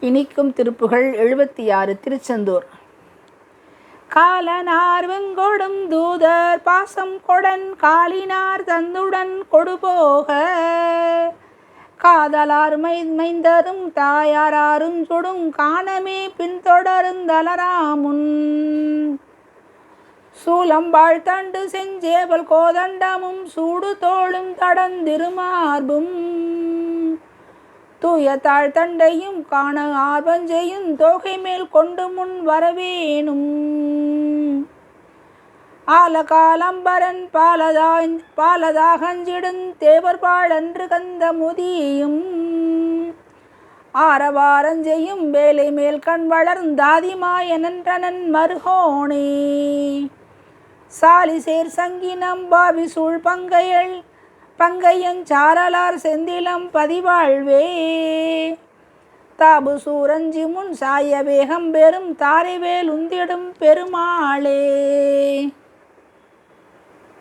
இனிக்கும் திருப்புகள் எழுபத்தி ஆறு திருச்செந்தூர். காலனார் வெங்கொடும் தூதர் பாசம் கொடன் காலினார் தந்துடன் கொடுபோக. காதலார் மை மைந்தரும் தாயாராரும் சுடும் காணமே பின்தொடருந்தலராமுன் சூலம்பாள் தண்டு செஞ்சேவல் கோதண்டமும் சூடு தோளும் தடந்திருமார்பும். தூய தாழ் தண்டையும் காண ஆர்வஞ்செய்யும் தோகை மேல் கொண்டு முன் வரவேணும். ஆலகாலம்பரன் பாலதா பாலதாகஞ்சிடுந் தேவர் பாழன்று கந்த முதியும் ஆரவாரஞ்செய்யும் வேலை மேல் கண் வளர்ந்தாதிமாயனன்றனன் மருகோணே சாலிசேர் சங்கினம் பாவி சூழ் பங்கையள் பங்கையஞ்சாரலார் செந்திலம் பதிவாழ்வே. தாபு சூரஞ்சி முன் சாய வேகம் பெரும் தாரைவேல் உந்திடும் பெருமாளே.